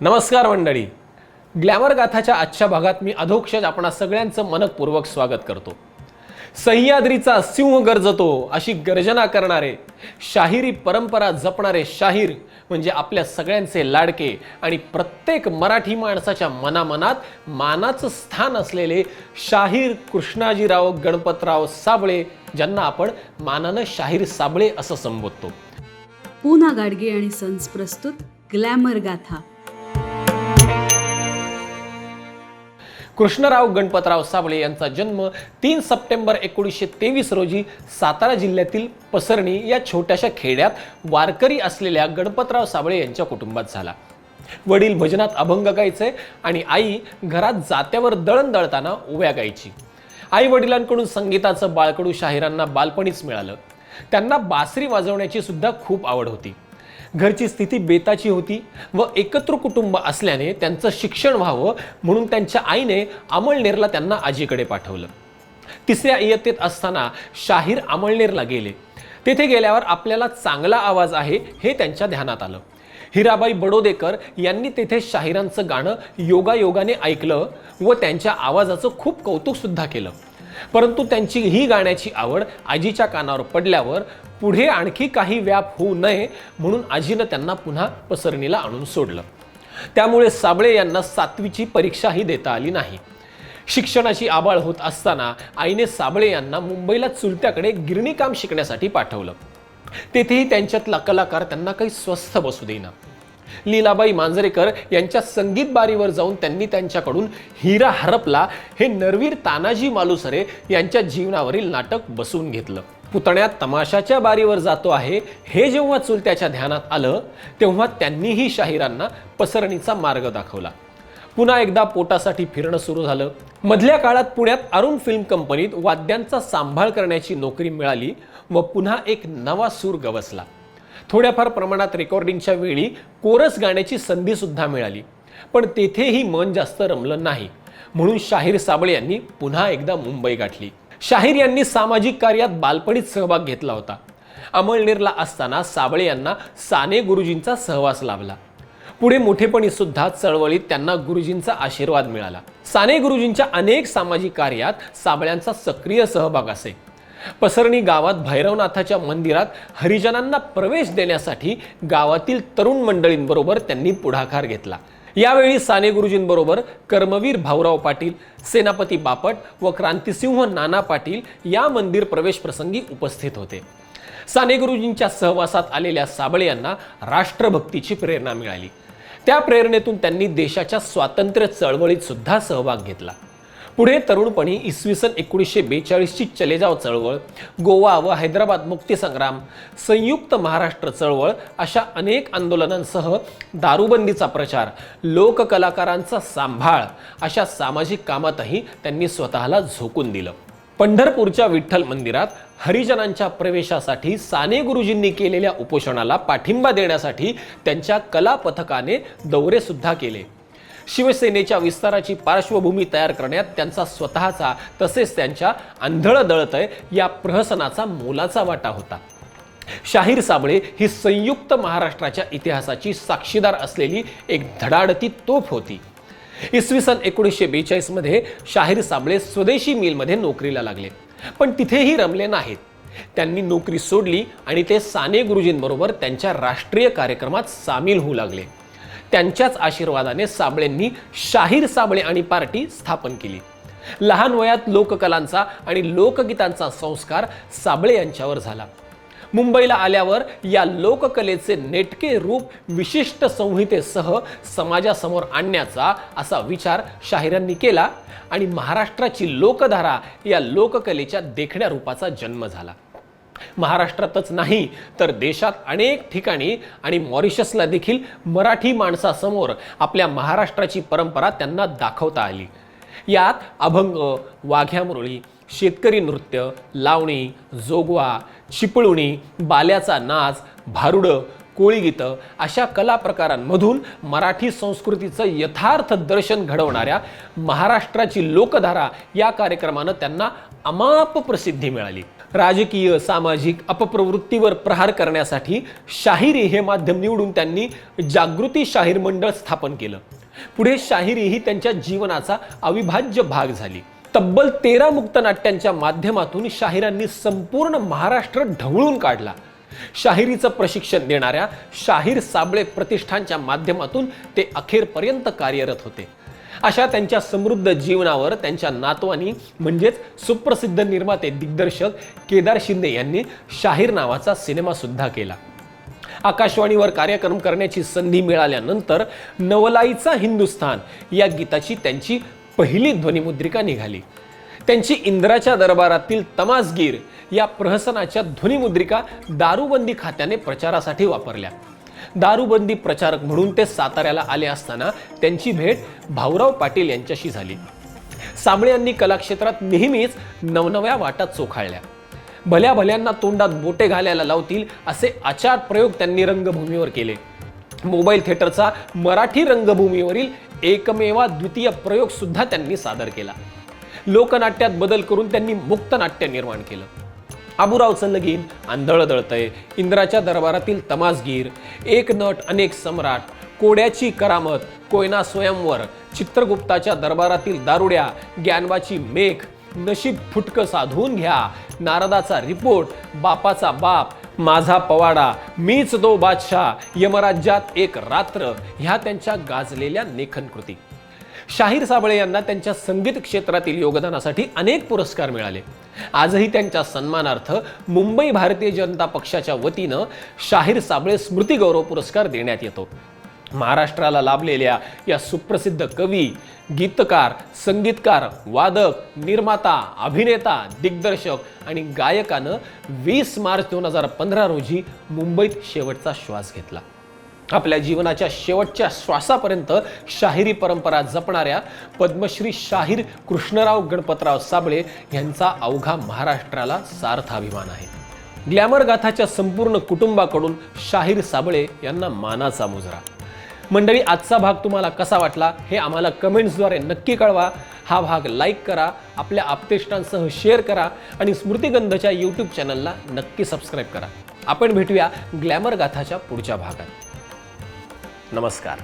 नमस्कार मंडळी. ग्लॅमर गाथाच्या आजच्या भागात मी अधोक्षज आपणा सगळ्यांचं मनपूर्वक स्वागत करतो. सह्याद्रीचा सिंह गरजतो अशी गर्जना करणारे शाहिरी परंपरा जपणारे शाहीर म्हणजे आपल्या सगळ्यांचे लाडके आणि प्रत्येक मराठी माणसाच्या मनामनात मानाचं स्थान असलेले शाहीर कृष्णाजीराव गणपतराव साबळे ज्यांना आपण मानानं शाहीर साबळे असं संबोधतो. पूना गाडगे आणि सन्स प्रस्तुत ग्लॅमर गाथा. कृष्णराव गणपतराव साबळे यांचा जन्म तीन सप्टेंबर एकोणीसशे तेवीस रोजी सातारा जिल्ह्यातील पसरणी या छोट्याशा खेड्यात वारकरी असलेल्या गणपतराव साबळे यांच्या कुटुंबात झाला. वडील भजनात अभंग गायचे आणि आई घरात जात्यावर दळण दळताना उभ्या गायची. आई वडिलांकडून संगीताचं बाळकडू शाहिरांना बालपणीच मिळालं. त्यांना बासरी वाजवण्याची सुद्धा खूप आवड होती. घरची स्थिती बेताची होती व एकत्र कुटुंब असल्याने त्यांचं शिक्षण व्हावं म्हणून त्यांच्या आईने अमळनेरला त्यांना आजीकडे पाठवलं. तिसऱ्या इयत्तेत असताना शाहीर अमळनेरला गेले. तेथे गेल्यावर आपल्याला चांगला आवाज आहे हे त्यांच्या ध्यानात आलं. हिराबाई बडोदेकर यांनी तेथे शाहिरांचं गाणं योगायोगाने ऐकलं व त्यांच्या आवाजाचं खूप कौतुकसुद्धा केलं. परंतु त्यांची ही गाण्याची आवड आजीच्या कानावर पडल्यावर पुढे आणखी काही व्याप होऊ नये म्हणून आजीनं त्यांना पुन्हा पसरणीला आणून सोडलं. त्यामुळे साबळे यांना सातवीची परीक्षाही देता आली नाही. शिक्षणाची आबाळ होत असताना आईने साबळे यांना मुंबईला चुलत्याकडे गिरणी काम शिकण्यासाठी पाठवलं. तेथेही त्यांच्यातला कलाकार त्यांना काही स्वस्थ बसू देईना. लीलाबाई मांजरेकर यांच्या संगीत बारीवर जाऊन त्यांनी त्यांच्याकडून हिरा हरपला हे नरवीर तानाजी मालुसरे यांच्या जीवनावरील नाटक बसवून घेतलं. पुतण्यात तमाशाच्या बारीवर जातो आहे हे जेव्हा चुलत्याच्या ध्यानात आलं तेव्हा त्यांनीही शाहिरांना पसरणीचा मार्ग दाखवला. पुन्हा एकदा पोटासाठी फिरणं सुरू झालं. मधल्या काळात पुण्यात अरुण फिल्म कंपनीत वाद्यांचा सांभाळ करण्याची नोकरी मिळाली व पुन्हा एक नवा सूर गवसला. थोड्याफार प्रमाणात रेकॉर्डिंगच्या वेळी कोरस गाण्याची संधी सुद्धा मिळाली. पण तेथेही मन जास्त रमलं नाही. म्हणून शाहीर साबळे यांनी पुन्हा एकदा मुंबई गाठली. शाहीर यांनी सामाजिक कार्यात बालपणीत सहभाग घेतला होता. अमळनेरला असताना साबळे यांना साने गुरुजींचा सहवास लाभला. पुढे मोठेपणी सुद्धा चळवळीत त्यांना गुरुजींचा आशीर्वाद मिळाला. साने गुरुजींच्या अनेक सामाजिक कार्यात साबळ्यांचा सक्रिय सहभाग असे. पसरणी गावात भैरवनाथाच्या मंदिरात हरिजनांना प्रवेश देण्यासाठी गावातील तरुण मंडळींबरोबर त्यांनी पुढाकार घेतला. यावेळी साने गुरुजींबरोबर कर्मवीर भाऊराव पाटील सेनापती बापट व क्रांतिसिंह नाना पाटील या मंदिर प्रवेश प्रसंगी उपस्थित होते. साने गुरुजींच्या सहवासात आलेल्या साबळे यांना राष्ट्रभक्तीची प्रेरणा मिळाली. त्या प्रेरणेतून त्यांनी देशाच्या स्वातंत्र्य चळवळीत सुद्धा सहभाग घेतला. पुढे तरुणपणी इसवी सन एकोणीसशे बेचाळीसची चलेजाव चळवळ गोवा व हैदराबाद मुक्तीसंग्राम संयुक्त महाराष्ट्र चळवळ अशा अनेक आंदोलनांसह दारूबंदीचा प्रचार लोककलाकारांचा सांभाळ अशा सामाजिक कामातही त्यांनी स्वतःला झोकून दिलं. पंढरपूरच्या विठ्ठल मंदिरात हरिजनांच्या प्रवेशासाठी साने गुरुजींनी केलेल्या उपोषणाला पाठिंबा देण्यासाठी त्यांच्या कला पथकाने दौरेसुद्धा केले. शिवसेनेच्या विस्ताराची पार्श्वभूमी तयार करण्यात त्यांचा स्वतःचा तसेच त्यांच्या आंधळ दळतय या प्रहसनाचा मोलाचा वाटा होता. शाहीर साबळे ही संयुक्त महाराष्ट्राच्या इतिहासाची साक्षीदार असलेली एक धडाडती तोफ होती. इसवी सन एकोणीसशे बेचाळीसमध्ये शाहीर साबळे स्वदेशी मिलमध्ये नोकरीला लागले. पण तिथेही रमले नाहीत. त्यांनी नोकरी सोडली आणि ते साने गुरुजींबरोबर त्यांच्या राष्ट्रीय कार्यक्रमात सामील होऊ लागले. त्यांच्याच आशीर्वादाने साबळेंनी शाहीर साबळे आणि पार्टी स्थापन केली. लहान वयात लोककलांचा आणि लोकगीतांचा संस्कार साबळे यांच्यावर झाला. मुंबईला आल्यावर या लोककलेचे नेटके रूप विशिष्ट संहितेसह समाजासमोर आणण्याचा असा विचार शाहिरांनी केला आणि महाराष्ट्राची लोकधारा या लोककलेच्या देखण्या रूपाचा जन्म झाला. महाराष्ट्रातच नाही तर देशात अनेक ठिकाणी आणि मॉरिशसला देखील मराठी माणसासमोर आपल्या महाराष्ट्राची परंपरा त्यांना दाखवता आली. यात अभंग वाघ्यामुरळी शेतकरी नृत्य लावणी जोगवा चिपळुणी बाल्याचा नाच भारुडं कोळीगीतं अशा कला प्रकारांमधून मराठी संस्कृतीचं यथार्थ दर्शन घडवणाऱ्या महाराष्ट्राची लोकधारा या कार्यक्रमानं त्यांना अमाप प्रसिद्धी मिळाली. राजकीय सामाजिक अपप्रवृत्तीवर प्रहार करण्यासाठी शाहिरी हे माध्यम निवडून त्यांनी जागृती शाहीर मंडळ स्थापन केलं. पुढे शाहिरी ही त्यांच्या जीवनाचा अविभाज्य भाग झाली. तब्बल तेरा मुक्तनाट्यांच्या माध्यमातून शाहिरांनी संपूर्ण महाराष्ट्र ढवळून काढला. शाहिरीचं प्रशिक्षण देणाऱ्या शाहीर साबळे प्रतिष्ठानच्या माध्यमातून ते अखेरपर्यंत कार्यरत होते. अशा त्यांच्या समृद्ध जीवनावर त्यांच्या नातवानी म्हणजेच सुप्रसिद्ध निर्माते दिग्दर्शक केदार शिंदे यांनी शाहीर नावाचा सिनेमा सुद्धा केला. आकाशवाणीवर कार्यक्रम करण्याची संधी मिळाल्यानंतर नवलाईचा हिंदुस्थान या गीताची त्यांची पहिली ध्वनिमुद्रिका निघाली. त्यांची इंद्राच्या दरबारातील तमासगीर या प्रहसनाच्या ध्वनिमुद्रिका दारूबंदी खात्याने प्रचारासाठी वापरल्या. दारूबंदी प्रचारक म्हणून ते साताऱ्याला आले असताना त्यांची भेट भाऊराव पाटील यांच्याशी झाली. साबळे यांनी कलाक्षेत्रात नेहमीच नवनव्या वाटा चोखाळल्या. भल्या भल्यांना तोंडात बोटे घालायला लावतील असे आचार प्रयोग त्यांनी रंगभूमीवर केले. मोबाईल थिएटरचा मराठी रंगभूमीवरील एकमेवा द्वितीय प्रयोग सुद्धा त्यांनी सादर केला. लोकनाट्यात बदल करून त्यांनी मुक्त नाट्य निर्माण केलं. आबुरावचं लगीन आंधळ दळतय इंद्राच्या दरबारातील तमासगीर एक नट अनेक सम्राट कोड्याची करामत कोयना स्वयंवर चित्रगुप्ताच्या दरबारातील दारुड्या ज्ञानवाची मेघ नशीब फुटकं साधून घ्या. नारदाचा रिपोर्ट बापाचा बाप माझा पवाडा मीच दो बादशाह यमराज्यात एक रात्र ह्या त्यांच्या गाजलेल्या लेखनकृती. शाहीर साबळे यांना त्यांच्या संगीत क्षेत्रातील योगदानासाठी अनेक पुरस्कार मिळाले. आजही त्यांच्या सन्मानार्थ मुंबई भारतीय जनता पक्षाच्या वतीनं शाहीर साबळे स्मृती गौरव पुरस्कार देण्यात येतो. महाराष्ट्राला लाभलेल्या या सुप्रसिद्ध कवी गीतकार संगीतकार वादक निर्माता अभिनेता दिग्दर्शक आणि गायकानं वीस मार्च दोन हजार पंधरा रोजी मुंबईत शेवटचा श्वास घेतला. आपल्या जीवनाच्या शेवटच्या श्वासापर्यंत शाहिरी परंपरा जपणाऱ्या पद्मश्री शाहीर कृष्णराव गणपतराव साबळे यांचा अवघा महाराष्ट्राला सार्थ अभिमान आहे. ग्लॅमर गाथाच्या संपूर्ण कुटुंबाकडून शाहीर साबळे यांना मानाचा मुजरा. मंडळी आजचा भाग तुम्हाला कसा वाटला हे आम्हाला कमेंट्सद्वारे नक्की कळवा. हा भाग लाईक करा आपल्या आपतेष्टांसह शेअर करा आणि स्मृतिगंधच्या यूट्यूब चॅनलला नक्की सबस्क्राईब करा. आपण भेटूया ग्लॅमर गाथाच्या पुढच्या भागात. नमस्कार